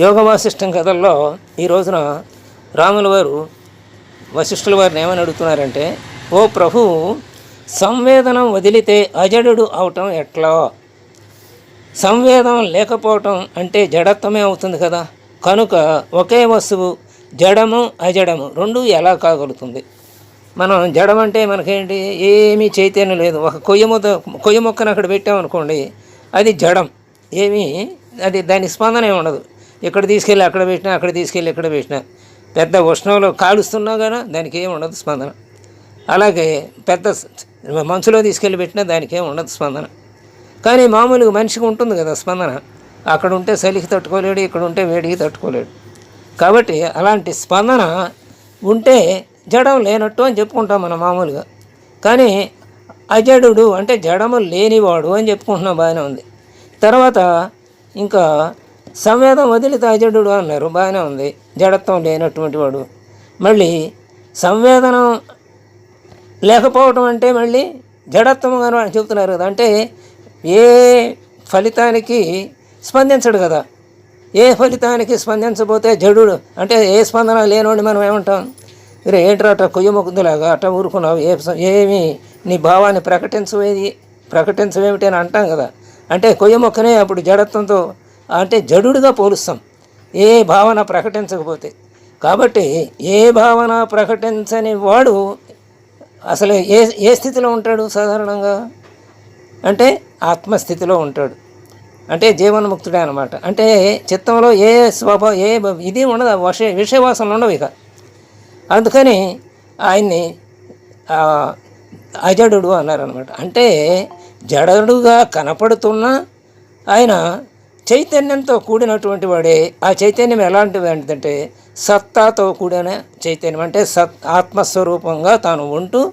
యోగ వాసిష్టం కథల్లో ఈ రోజున రాముల వారు వశిష్ఠుల వారిని ఏమని అడుగుతున్నారంటే ఓ ప్రభు సంవేదనం వదిలితే అజడు అవటం ఎట్లా? సంవేదం లేకపోవటం అంటే జడత్వమే అవుతుంది కదా. కనుక ఒకే వస్తువు జడము అజడము రెండు ఎలా కాగలుగుతుంది? మనం జడమంటే మనకేంటి? ఏమీ చైతన్యం లేదు. ఒక కొయ్య ముద్ద కొయ్య మొక్కను అక్కడ పెట్టామనుకోండి అది జడం. ఏమీ అది దాని స్పందన ఏమి ఉండదు. ఇక్కడ తీసుకెళ్ళి అక్కడ పెట్టినా అక్కడ తీసుకెళ్ళి ఇక్కడ పెట్టినా. పెద్ద ఉష్ణంలో కాలుస్తున్నా కానీ దానికి ఏమి ఉండదు స్పందన. అలాగే పెద్ద మనుషులో తీసుకెళ్ళి పెట్టినా దానికి ఏమి ఉండదు స్పందన. కానీ మామూలుగా మనిషికి ఉంటుంది కదా స్పందన. అక్కడ ఉంటే చలికి తట్టుకోలేడు ఇక్కడ ఉంటే వేడికి తట్టుకోలేడు. కాబట్టి అలాంటి స్పందన ఉంటే జడం లేనట్టు అని చెప్పుకుంటాం మనం మామూలుగా. కానీ అజడు అంటే జడము లేనివాడు అని చెప్పుకుంటున్నాం బాగానే ఉంది. తర్వాత ఇంకా సంవేదం వదిలి అజడు అన్నారు. బాగానే ఉంది. జడత్వం లేనటువంటి వాడు. మళ్ళీ సంవేదనం లేకపోవటం అంటే మళ్ళీ జడత్వం అని వాళ్ళు చెబుతున్నారు కదా. అంటే ఏ ఫలితానికి స్పందించడు కదా. ఏ ఫలితానికి స్పందించబోతే జడుడు అంటే ఏ స్పందన లేనోడి మనం ఏమంటాం? మీరు ఏంట్రా అట్ట కొయ్య అట్ట ఊరుకున్నావు? ఏ ఏమి? నీ భావాన్ని ప్రకటించవేది? ప్రకటించవేమిటి అని అంటాం కదా. అంటే కొయ్య మొక్కనే అప్పుడు జడత్వంతో అంటే జడుడుగా పోలుస్తాం. ఏ భావన ప్రకటించకపోతే. కాబట్టి ఏ భావన ప్రకటించని వాడు అసలు ఏ ఏ స్థితిలో ఉంటాడు సాధారణంగా? అంటే ఆత్మస్థితిలో ఉంటాడు. అంటే జీవన్ముక్తుడే అనమాట అంటే చిత్తంలో ఏ స్వభావ ఏ ఇది ఉండదు వష విషయవాసనలు ఉండవు ఇక. అందుకని ఆయన్ని అజడు అన్నారనమాట అంటే జడడుగా కనపడుతున్న ఆయన చైతన్యంతో కూడినటువంటి వాడే ఆ చైతన్యం ఎలాంటిది ఏంటంటే సత్తాతో కూడిన చైతన్యం. అంటే సత్ ఆత్మస్వరూపంగా తాను ఉంటూ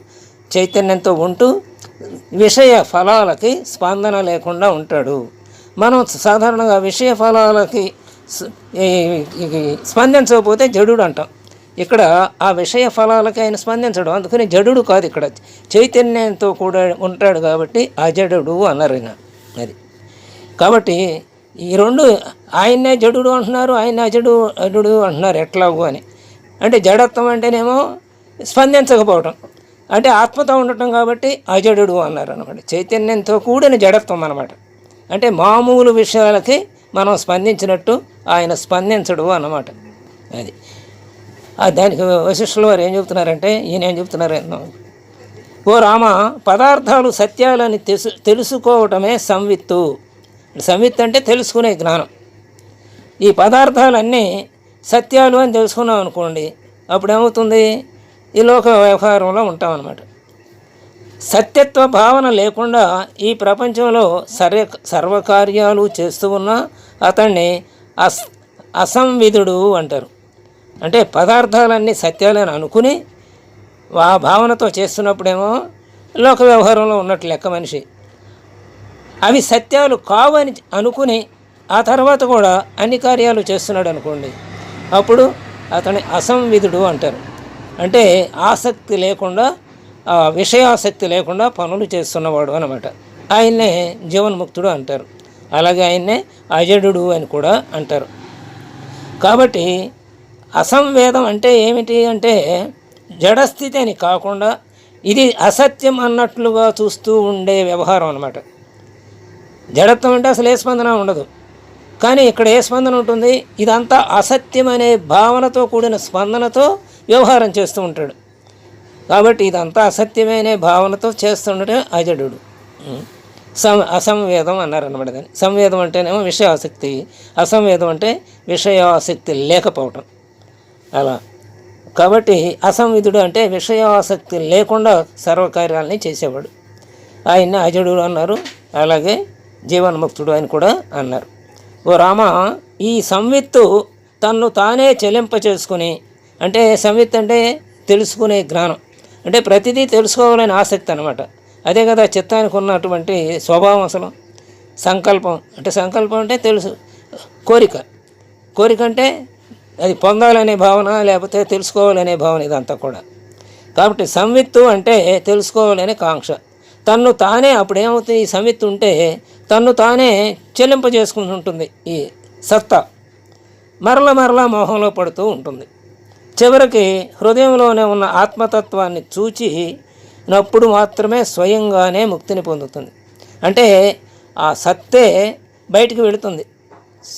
చైతన్యంతో ఉంటూ విషయ ఫలాలకి స్పందన లేకుండా ఉంటాడు. మనం సాధారణంగా విషయ ఫలాలకి ఈ- స్పందించకపోతే జడుడు అంటాం. ఇక్కడ ఆ విషయ ఫలాలకి ఆయన స్పందించడం అందుకని జడుడు కాదు ఇక్కడ. చైతన్యంతో కూడా ఉంటాడు కాబట్టి అజడు అన్నారు అది. కాబట్టి ఈ రెండు ఆయన్నే జడుడు అంటున్నారు ఆయన అజడు అజుడు అంటున్నారు ఎట్లాగూ అని. అంటే జడత్వం అంటేనేమో స్పందించకపోవటం. అంటే ఆత్మతో ఉండటం కాబట్టి అజడు అన్నారు అనమాట చైతన్యంతో కూడిన జడత్వం అనమాట అంటే మామూలు విషయాలకి మనం స్పందించినట్టు ఆయన స్పందించడు అన్నమాట. అది. దానికి వశిష్ఠుల వారు ఏం చెబుతున్నారంటే ఈయన ఏం చెబుతున్నారు ఓ రామ పదార్థాలు సత్యాలని తెలుసు తెలుసుకోవటమే సంవిత్తు. సంవిత్ అంటే తెలుసుకునే జ్ఞానం. ఈ పదార్థాలన్నీ సత్యాలు అని తెలుసుకున్నాం అనుకోండి అప్పుడు ఏమవుతుంది ఈ లోక వ్యవహారంలో ఉంటామన్నమాట. సత్యత్వ భావన లేకుండా ఈ ప్రపంచంలో సర్వ సర్వకార్యాలు చేస్తూ ఉన్న అతన్ని అస్ అసంవిధుడు అంటారు. అంటే పదార్థాలన్నీ సత్యాలని అనుకుని ఆ భావనతో చేస్తున్నప్పుడేమో లోక వ్యవహారంలో ఉన్నట్టు లెక్క మనిషి. అవి సత్యాలు కావని అనుకుని ఆ తర్వాత కూడా అన్ని కార్యాలు చేస్తున్నాడు అనుకోండి. అప్పుడు అతని అసంవిధుడు అంటారు. అంటే ఆసక్తి లేకుండా ఆ విషయాసక్తి లేకుండా పనులు చేస్తున్నవాడు అనమాట ఆయన్నే జీవన్ముక్తుడు అంటారు. అలాగే ఆయన్నే అజడు అని కూడా అంటారు. కాబట్టి అసంవేదం అంటే ఏమిటి అంటే జడస్థితి అని కాకుండా ఇది అసత్యం అన్నట్లుగా చూస్తూ ఉండే వ్యవహారం అనమాట జడత్వం అంటే అసలు ఏ స్పందన ఉండదు. కానీ ఇక్కడ ఏ స్పందన ఉంటుంది? ఇదంతా అసత్యం అనే భావనతో కూడిన స్పందనతో వ్యవహారం చేస్తూ ఉంటాడు. కాబట్టి ఇదంతా అసత్యమైన భావనతో చేస్తుండటే అజడు సం అసంవేదం అన్నారనమాట దాన్ని. సంవేదం అంటేనేమో విషయాసక్తి. అసంవేదం అంటే విషయాసక్తి లేకపోవటం. అలా. కాబట్టి అసంవిధుడు అంటే విషయాసక్తి లేకుండా సర్వకార్యాలని చేసేవాడు. ఆయన్ని అజడు అన్నారు. అలాగే జీవన్ముక్తుడు అని కూడా అన్నారు. ఓ రామ ఈ సంవిత్తు తన్ను తానే చెల్లింప చేసుకుని అంటే సంవిత్ అంటే తెలుసుకునే జ్ఞానం అంటే ప్రతిదీ తెలుసుకోవాలనే ఆసక్తి అనమాట అదే కదా చిత్తానికి ఉన్నటువంటి స్వభావం అసలు సంకల్పం అంటే సంకల్పం అంటే తెలుసు కోరిక. కోరిక అంటే అది పొందాలనే భావన లేకపోతే తెలుసుకోవాలనే భావన ఇదంతా కూడా. కాబట్టి సంవిత్తు అంటే తెలుసుకోవాలనే కాంక్ష. తన్ను తానే అప్పుడు ఏమవుతుంది ఈ సంవిత్తు ఉంటే తన్ను తానే చెల్లింపజేసుకుని ఉంటుంది ఈ సత్తా. మరల మరలా మోహంలో పడుతూ ఉంటుంది. చివరికి హృదయంలోనే ఉన్న ఆత్మతత్వాన్ని చూచి నప్పుడు మాత్రమే స్వయంగానే ముక్తిని పొందుతుంది. అంటే ఆ సత్తే బయటికి వెళుతుంది.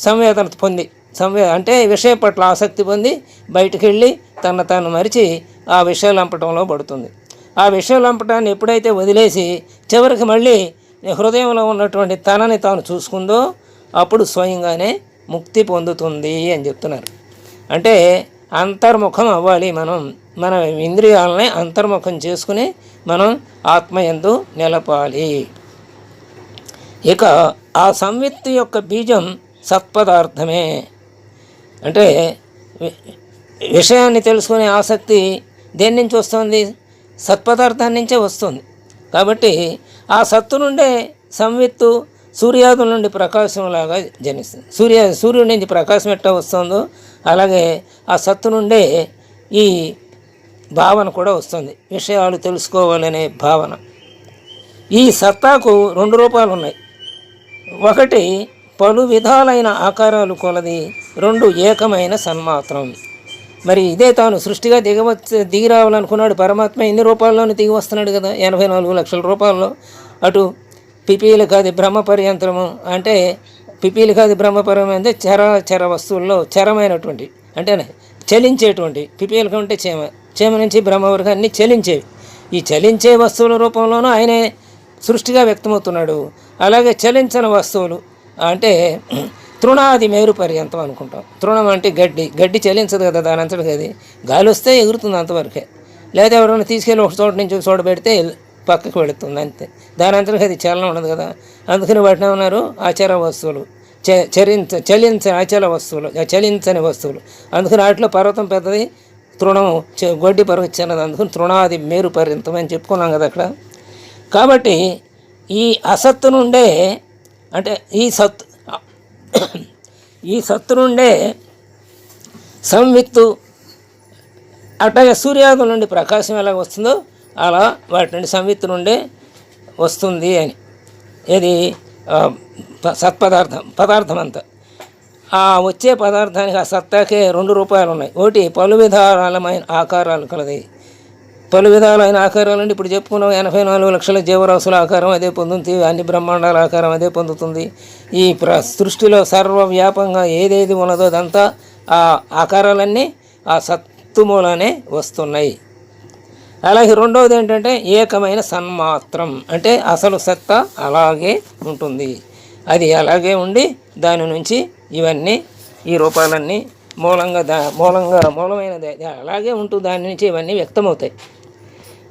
సంవేదన పొంది సంవే అంటే విషయం పట్ల ఆసక్తి పొంది బయటికి వెళ్ళి తన తాను మరిచి ఆ విషయాలు లంపటంలో పడుతుంది. ఆ విషయలంపటాన్ని ఎప్పుడైతే వదిలేసి చివరికి మళ్ళీ హృదయంలో ఉన్నటువంటి తనని తాను చూసుకుందో అప్పుడు స్వయంగానే ముక్తి పొందుతుంది అని చెప్తున్నారు. అంటే అంతర్ముఖం అవ్వాలి మనం. మన ఇంద్రియాలని అంతర్ముఖం చేసుకుని మనం ఆత్మయందు నిలపాలి. ఇక ఆ సంవిత్తు యొక్క బీజం సత్పదార్థమే. అంటే విషయాన్ని తెలుసుకునే ఆసక్తి దేని నుంచి వస్తుంది? సత్పదార్థాన్ని నుంచే వస్తుంది. కాబట్టి ఆ సత్తు నుండే సంవిత్తు సూర్యాదు నుండి ప్రకాశంలాగా జనిస్తుంది. సూర్య సూర్యుడి నుంచి ప్రకాశం ఎట్లా వస్తుందో అలాగే ఆ సత్తు నుండే ఈ భావన కూడా వస్తుంది. విషయాలు తెలుసుకోవాలనే భావన. ఈ సత్తాకు రెండు రూపాలు ఉన్నాయి. ఒకటి పలు విధాలైన ఆకారాలు కొలది రెండు ఏకమైన సన్మాత్రం. మరి ఇదే తాను సృష్టిగా దిగవ దిగి రావాలనుకున్నాడు పరమాత్మ ఎన్ని రూపాల్లోనూ దిగి వస్తున్నాడు కదా? ఎనభై నాలుగు లక్షల రూపాయల్లో అటు పిపీలు కాదు బ్రహ్మ పర్యంతరము అంటే పిపీలు కాదు బ్రహ్మ అంటే చర చర వస్తువుల్లో చరమైనటువంటి అంటే చలించేటువంటి. పిపీలు కంటే చేమ చేమ నుంచి బ్రహ్మ వరకు అన్నీ చలించేవి. ఈ చలించే వస్తువుల రూపంలోనూ ఆయనే సృష్టిగా వ్యక్తమవుతున్నాడు. అలాగే చలించని వస్తువులు అంటే తృణాది మేరు పర్యంతం అనుకుంటాం. తృణం అంటే గడ్డి. గడ్డి చలించదు కదా దాని అంతటికి అది గాలి వస్తే ఎగురుతుంది అంతవరకే. లేదా ఎవరైనా తీసుకెళ్ళి ఒక చోట నుంచి ఒక చోట పెడితే పక్కకు వెళుతుంది అంతే. దాని అంతటికి అది చలనం ఉండదు కదా. అందుకని వాటిని ఉన్నారు ఆచార వస్తువులు. చ చరించ చలించని ఆచార వస్తువులు. చలించని వస్తువులు. అందుకని వాటిలో పర్వతం పెద్దది తృణం గడ్డి గొడ్డి పర్వతం చిన్నది. అందుకని తృణాది మేరు పర్యంతం అని చెప్పుకున్నాం కదా అక్కడ. కాబట్టి ఈ అసత్తు నుండే అంటే ఈ సత్తు ఈ సత్తు నుండే సంవిత్తు అట్లాగే సూర్యాదుల నుండి ప్రకాశం ఎలా వస్తుందో అలా వాటి నుండి సంవిత్తు నుండే వస్తుంది అని. ఇది ప- సత్పదార్థం పదార్థం అంతా ఆ వచ్చే పదార్థానికి ఆ సత్తాకే రెండు రూపాయలు ఉన్నాయి ఒకటి పలు విధాలమైన ఆకారాలు కలది. పలు విధాలైన ఆకారాలు అంటే ఇప్పుడు చెప్పుకున్నాం ఎనభై నాలుగు లక్షల జీవరాశుల ఆకారం అదే పొందుతుంది అన్ని బ్రహ్మాండాల ఆకారం అదే పొందుతుంది. ఈ ప్ర సృష్టిలో సర్వవ్యాపంగా ఏదేది ఉన్నదో అదంతా ఆ ఆకారాలన్నీ ఆ సత్తుమూలనే వస్తున్నాయి. అలాగే రెండవది ఏంటంటే ఏకమైన సన్మాత్రం. అంటే అసలు సత్తా అలాగే ఉంటుంది. అది అలాగే ఉండి దాని నుంచి ఇవన్నీ ఈ రూపాలన్నీ మూలంగా దా మూలంగా మూలమైనది అలాగే ఉంటూ దాని నుంచి ఇవన్నీ వ్యక్తమవుతాయి.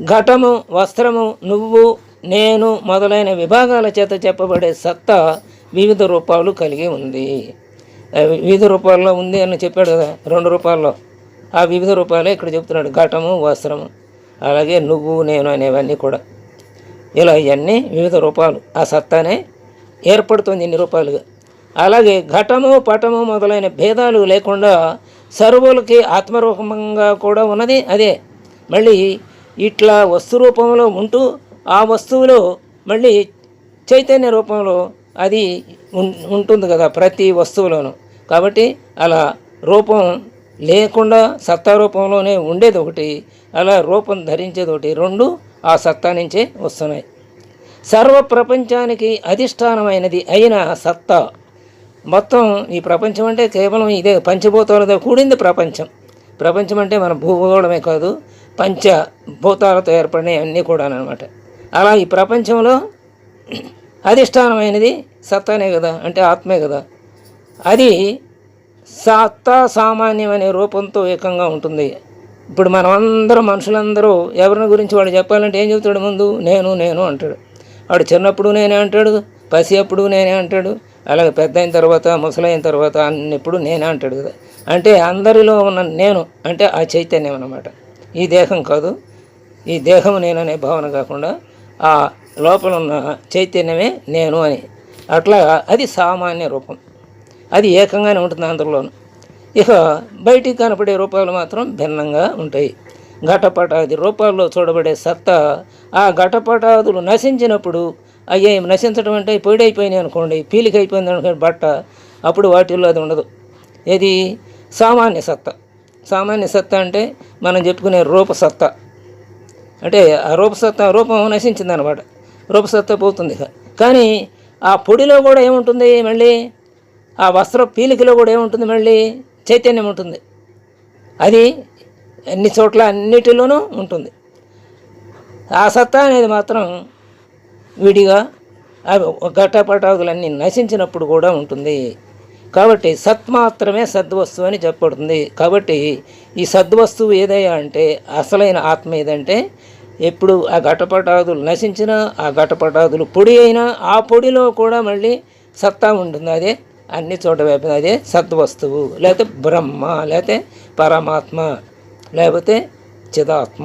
ఘటము వస్త్రము నువ్వు నేను మొదలైన విభాగాల చేత చెప్పబడే సత్తా వివిధ రూపాలు కలిగి ఉంది. వివిధ రూపాల్లో ఉంది అని చెప్పాడు కదా రెండు రూపాల్లో. ఆ వివిధ రూపాలే ఇక్కడ చెప్తున్నాడు ఘటము వస్త్రము అలాగే నువ్వు నేను అనేవన్నీ కూడా. ఇలా ఇవన్నీ వివిధ రూపాలు. ఆ సత్తానే ఏర్పడుతుంది ఇన్ని రూపాలుగా. అలాగే ఘటము పటము మొదలైన భేదాలు లేకుండా సర్వులకి ఆత్మరూపంగా కూడా ఉన్నది అదే. మళ్ళీ ఇట్లా వస్తు రూపంలో ఉంటూ ఆ వస్తువులో మళ్ళీ చైతన్య రూపంలో అది ఉం- ఉంటుంది కదా ప్రతి వస్తువులోనూ. కాబట్టి అలా రూపం లేకుండా సత్తా రూపంలోనే ఉండేది ఒకటి అలా రూపం ధరించేది ఒకటి రెండు ఆ సత్తా నుంచే వస్తున్నాయి. సర్వ ప్రపంచానికి అధిష్టానమైనది అయిన సత్తా. మొత్తం ఈ ప్రపంచం అంటే కేవలం ఇదే పంచభూతాలతో కూడింది ప్రపంచం. ప్రపంచం అంటే మన భూగోళమే కాదు పంచ భూతాలతో ఏర్పడినవి అన్నీ కూడా అనమాట అలా ఈ ప్రపంచంలో అధిష్టానమైనది సత్తానే కదా అంటే ఆత్మే కదా. అది సత్తా సామాన్యం అనే రూపంతో ఏకంగా ఉంటుంది. ఇప్పుడు మనమందరం మనుషులందరూ ఎవరిని గురించి వాడు చెప్పాలంటే ఏం చెబుతాడు ముందు? నేను నేను అంటాడు. వాడు చిన్నప్పుడు నేనే అంటాడు పసి అప్పుడు నేనే అంటాడు అలాగే పెద్ద అయిన తర్వాత ముసలైన తర్వాత అన్నప్పుడు నేనే అంటాడు కదా. అంటే అందరిలో ఉన్న నేను అంటే ఆ చైతన్యం అన్నమాట. ఈ దేహం కాదు. ఈ దేహం నేననే భావన కాకుండా ఆ లోపల ఉన్న చైతన్యమే నేను అని. అట్లా అది సామాన్య రూపం. అది ఏకంగానే ఉంటుంది అందరిలోనూ ఇక బయటికి కనపడే రూపాలు మాత్రం భిన్నంగా ఉంటాయి. ఘటపటాది రూపాల్లో చూడబడే సత్తా ఆ ఘటపటాదులు నశించినప్పుడు అయ్యే నశించడం అంటే పొడైపోయినాయి అనుకోండి పీలికైపోయింది అనుకోండి బట్ట అప్పుడు వాటిల్లో అది ఉండదు. ఏది? సామాన్య సత్తా. సామాన్య సత్తా అంటే మనం చెప్పుకునే రూపసత్తా అంటే ఆ రూపసత్తా రూపం నశించింది అనమాట రూపసత్తా పోతుంది కానీ ఆ పొడిలో కూడా ఏముంటుంది మళ్ళీ? ఆ వస్త్ర పీలికలో కూడా ఏముంటుంది మళ్ళీ? చైతన్యం ఉంటుంది. అది అన్ని చోట్ల అన్నిటిలోనూ ఉంటుంది. ఆ సత్తా అనేది మాత్రం విడిగా అవి ఘటపటాదులన్నీ నశించినప్పుడు కూడా ఉంటుంది. కాబట్టి సత్ మాత్రమే సద్వస్తువు అని చెప్పబడుతుంది. కాబట్టి ఈ సద్వస్తువు ఏదయ్యా అంటే అసలైన ఆత్మ ఏదంటే ఎప్పుడు ఆ ఘటపటాదులు నశించినా ఆ ఘటపటాదులు పొడి అయినా ఆ పొడిలో కూడా మళ్ళీ సత్తా ఉంటుంది. అదే అన్ని చోట వేపిన అదే సద్వస్తువు లేకపోతే బ్రహ్మ లేకపోతే పరమాత్మ లేకపోతే చిదాత్మ.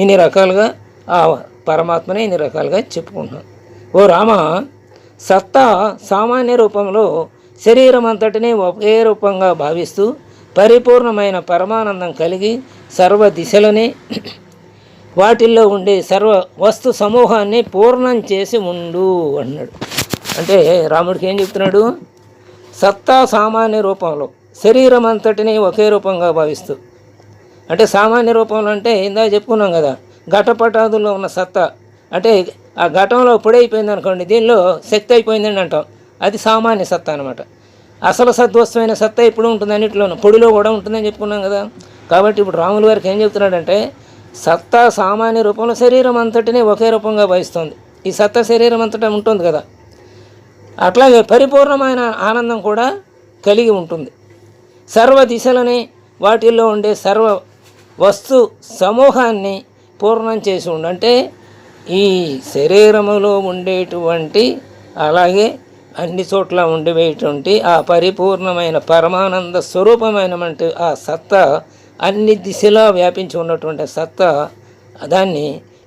ఇన్ని రకాలుగా ఆ పరమాత్మనే ఇన్ని రకాలుగా చెప్పుకుంటున్నాం. ఓ రామ సత్తా సామాన్య రూపంలో శరీరం అంతటినీ ఒకే రూపంగా భావిస్తూ పరిపూర్ణమైన పరమానందం కలిగి సర్వ దిశలని వాటిల్లో ఉండే సర్వ వస్తు సమూహాన్ని పూర్ణం చేసి ఉండు అన్నాడు. అంటే రాముడికి ఏం చెప్తున్నాడు? సత్తా సామాన్య రూపంలో శరీరం అంతటినీ ఒకే రూపంగా భావిస్తూ. అంటే సామాన్య రూపంలో అంటే ఇందా చెప్పుకున్నాం కదా ఘటపటాదుల్లో ఉన్న సత్తా. అంటే ఆ ఘటంలో పొడైపోయింది అనుకోండి దీనిలో శక్తి అయిపోయిందని అంటాం. అది సామాన్య సత్తా అనమాట అసలు సద్వస్తమైన సత్తా ఇప్పుడు ఉంటుంది అన్నింటిలోనూ. పొడిలో కూడా ఉంటుందని చెప్పుకున్నాం కదా. కాబట్టి ఇప్పుడు రాములు గారికి ఏం చెప్తున్నాడంటే సత్తా సామాన్య రూపంలో శరీరం అంతటినే ఒకే రూపంగా భావిస్తుంది ఈ సత్తా శరీరం అంతటా ఉంటుంది కదా. అట్లాగే పరిపూర్ణమైన ఆనందం కూడా కలిగి ఉంటుంది. సర్వ దిశలని వాటిల్లో ఉండే సర్వ వస్తు సమూహాన్ని పూర్ణం చేసి ఉండంటే అంటే ఈ శరీరములో ఉండేటువంటి అలాగే అన్ని చోట్ల ఉండేటువంటి ఆ పరిపూర్ణమైన పరమానంద స్వరూపమైనటువంటి ఆ సత్తా అన్ని దిశలా వ్యాపించి ఉన్నటువంటి సత్తా దాన్ని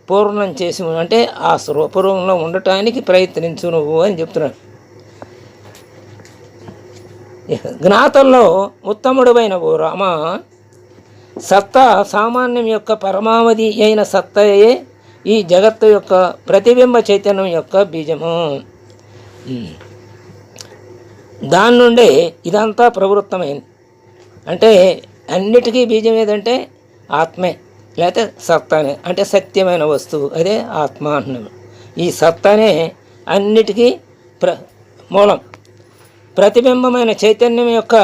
పూర్ణం చేసి అంటే ఆ స్వరూపంలో ఉండటానికి ప్రయత్నించు నువ్వు అని చెప్తున్నాడు. జ్ఞాతంలో ఉత్తముడువైన ఓ రామ సత్తా సామాన్యం యొక్క పరమావధి అయిన సత్తయే ఈ జగత్తు యొక్క ప్రతిబింబ చైతన్యం యొక్క బీజము. దాని నుండే ఇదంతా ప్రవృత్తమైంది అంటే అన్నిటికీ బీజం ఏదంటే ఆత్మే లేకపోతే సత్తానే అంటే సత్యమైన వస్తువు అదే ఆత్మ అంటున్నాము. ఈ సత్తానే అన్నిటికీ ప్ర మూలం. ప్రతిబింబమైన చైతన్యం యొక్క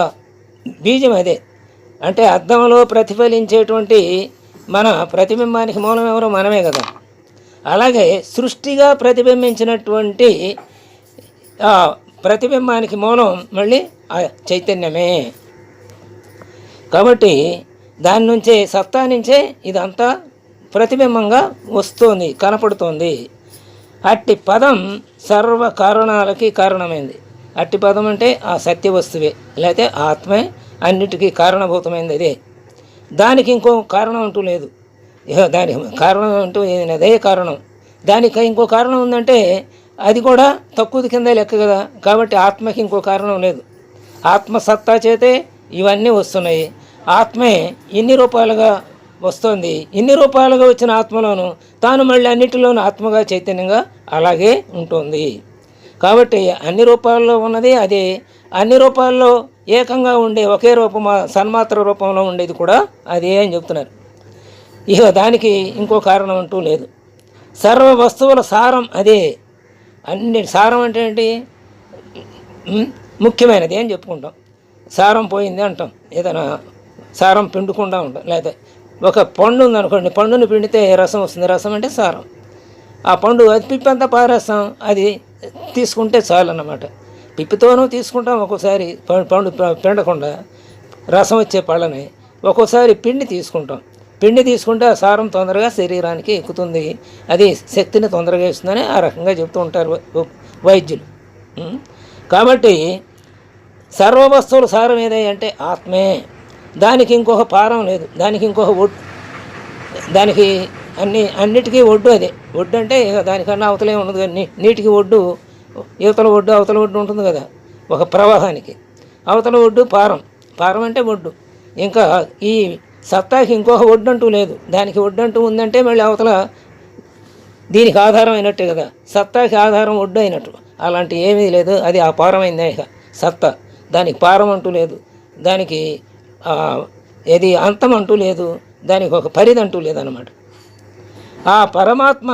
బీజం అదే. అంటే అద్దంలో ప్రతిఫలించేటువంటి మన ప్రతిబింబానికి మూలం ఎవరో మనమే కదా. అలాగే సృష్టిగా ప్రతిబింబించినటువంటి ప్రతిబింబానికి మూలం మళ్ళీ ఆ చైతన్యమే. కాబట్టి దాని నుంచే సత్తా నుంచే ఇదంతా ప్రతిబింబంగా వస్తుంది కనపడుతోంది. అట్టి పదం సర్వ కారణాలకి కారణమైంది. అట్టి పదం అంటే ఆ సత్య వస్తువే లేకపోతే ఆత్మే అన్నిటికీ కారణభూతమైంది అదే. దానికి ఇంకో కారణం అంటూ లేదు. దాని దానికి కారణం అంటూ అదే కారణం. దానికి ఇంకో కారణం ఉందంటే అది కూడా తక్కువది కింద లెక్క కదా. కాబట్టి ఆత్మకి ఇంకో కారణం లేదు. ఆత్మసత్తా చేతే ఇవన్నీ వస్తున్నాయి. ఆత్మే ఇన్ని రూపాయలుగా వస్తుంది. ఇన్ని రూపాయలుగా వచ్చిన ఆత్మలోను తాను మళ్ళీ అన్నిటిలోనూ ఆత్మగా చైతన్యంగా అలాగే ఉంటుంది. కాబట్టి అన్ని రూపాల్లో ఉన్నది అదే. అన్ని రూపాల్లో ఏకంగా ఉండే ఒకే రూపం సన్మాత్ర రూపంలో ఉండేది కూడా అదే అని చెప్తున్నారు. ఇక దానికి ఇంకో కారణం అంటూ లేదు. సర్వ వస్తువుల సారం అదే. అన్ని సారం అంటే ఏంటి? ముఖ్యమైనది అని చెప్పుకుంటాం. సారం పోయింది అంటాం. ఏదైనా సారం పిండుకుండా ఉంటాం. లేకపోతే ఒక పండు ఉందనుకోండి పండుని పిండితే రసం వస్తుంది. రసం అంటే సారం. ఆ పండు అది పిప్పంతా పారేస్తాం. అది తీసుకుంటే చాలు అన్నమాట పిప్పితోనూ తీసుకుంటాం. ఒక్కోసారి ప- పండు పిండకుండా రసం వచ్చే పళ్ళని ఒక్కోసారి పిండి తీసుకుంటాం. పిండి తీసుకుంటే ఆ సారం తొందరగా శరీరానికి ఎక్కుతుంది. అది శక్తిని తొందరగా ఇస్తుందని ఆ రకంగా చెప్తూ ఉంటారు వైద్యులు. కాబట్టి సర్వ వస్తువుల సారం ఏదై ఆత్మే. దానికి ఇంకొక పారం లేదు. దానికి ఇంకొక ఒడ్డు దానికి అన్ని అన్నిటికీ ఒడ్డు అదే. ఒడ్డు అంటే దానికన్నా అవతలే ఉండదు కానీ నీటికి ఒడ్డు యువతల ఒడ్డు అవతల ఒడ్డు ఉంటుంది కదా. ఒక ప్రవాహానికి. అవతల ఒడ్డు పారం. పారం అంటే ఒడ్డు. ఇంకా ఈ సత్తాకి ఇంకొక ఒడ్డంటూ అంటూ లేదు. దానికి ఒడ్డంటూ అంటూ ఉందంటే మళ్ళీ అవతల దీనికి ఆధారం అయినట్టే కదా. సత్తాకి ఆధారం ఒడ్డు అయినట్టు. అలాంటి ఏమీ లేదు. అది ఆ పారమైంది ఇక. సత్తా దానికి పారం అంటూ లేదు. దానికి ఏది అంతం అంటూ లేదు. దానికి ఒక పరిదంటూ లేదన్నమాట. ఆ పరమాత్మ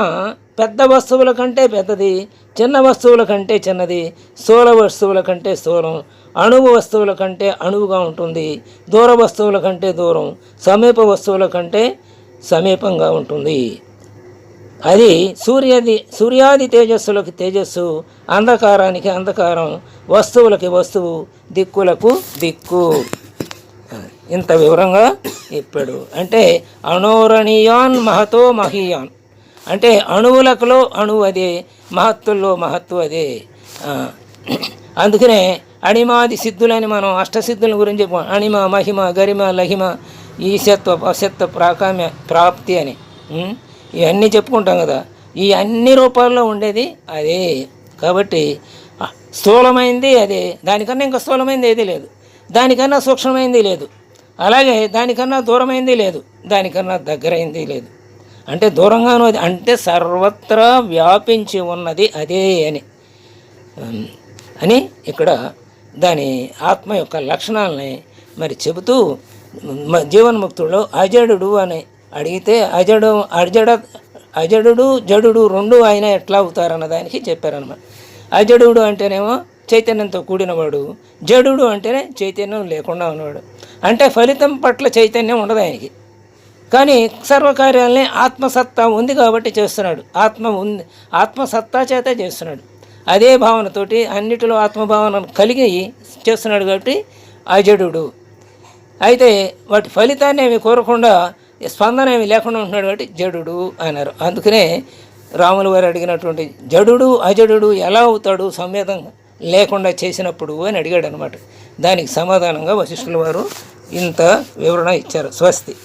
పెద్ద వస్తువుల కంటే పెద్దది చిన్న వస్తువుల కంటే చిన్నది స్థూల వస్తువుల కంటే స్థూలం అణువు వస్తువుల కంటే అణువుగా ఉంటుంది. దూర వస్తువుల కంటే దూరం సమీప వస్తువుల కంటే సమీపంగా ఉంటుంది. అది సూర్యది సూర్యాది తేజస్సులకు తేజస్సు అంధకారానికి అంధకారం వస్తువులకి వస్తువు దిక్కులకు దిక్కు. ఇంత వివరంగా చెప్పాడు. అంటే అణోరణీయాన్ మహతో మహీయాన్. అంటే అణువులకులో అణువు అదే మహత్తుల్లో మహత్తు అదే. అందుకనే అణిమాది సిద్ధులని మనం అష్టసిద్ధుల గురించి అణిమ మహిమ గరిమ లహిమ ఈశత్వ అసత్వ ప్రాకామ్య ప్రాప్తి అని. ఇవన్నీ చెప్పుకుంటాం కదా. ఈ అన్ని రూపాల్లో ఉండేది అదే. కాబట్టి స్థూలమైంది అదే. దానికన్నా ఇంకా స్థూలమైంది ఏదీ లేదు. దానికన్నా సూక్ష్మమైంది లేదు. అలాగే దానికన్నా దూరమైంది లేదు. దానికన్నా దగ్గరైంది లేదు. అంటే దూరంగా అది. అంటే సర్వత్రా వ్యాపించి ఉన్నది అదే అని. అని ఇక్కడ దాని ఆత్మ యొక్క లక్షణాలని మరి చెబుతూ మ- అజడు అజడుడు అని అడిగితే అజడు అజడ అజడు జడుడు రెండు ఆయన ఎట్లా అవుతారన్న దానికి చెప్పారనమాట అజడుడు అంటేనేమో చైతన్యంతో కూడినవాడు జడుడు అంటేనే చైతన్యం లేకుండా ఉన్నవాడు. అంటే ఫలితం పట్ల చైతన్యం ఉండదు ఆయనకి. కానీ సర్వకార్యాలని ఆత్మసత్తా ఉంది కాబట్టి చేస్తున్నాడు. ఆత్మ ఉంది ఆత్మసత్తా చేత చేస్తున్నాడు. అదే భావనతోటి అన్నిటిలో ఆత్మభావన కలిగి చేస్తున్నాడు కాబట్టి అజడుడు. అయితే వాటి ఫలితాన్ని ఏమి కోరకుండా స్పందన ఏమి లేకుండా ఉంటున్నాడు కాబట్టి జడుడు అన్నారు. అందుకనే రాములు వారు అడిగినటువంటి జడుడు అజడుడు ఎలా అవుతాడు సంవేదం లేకుండా చేసినప్పుడు అని అడిగాడు అనమాట దానికి సమాధానంగా వశిష్ఠుల వారు ఇంత వివరణ ఇచ్చారు. స్వస్తి.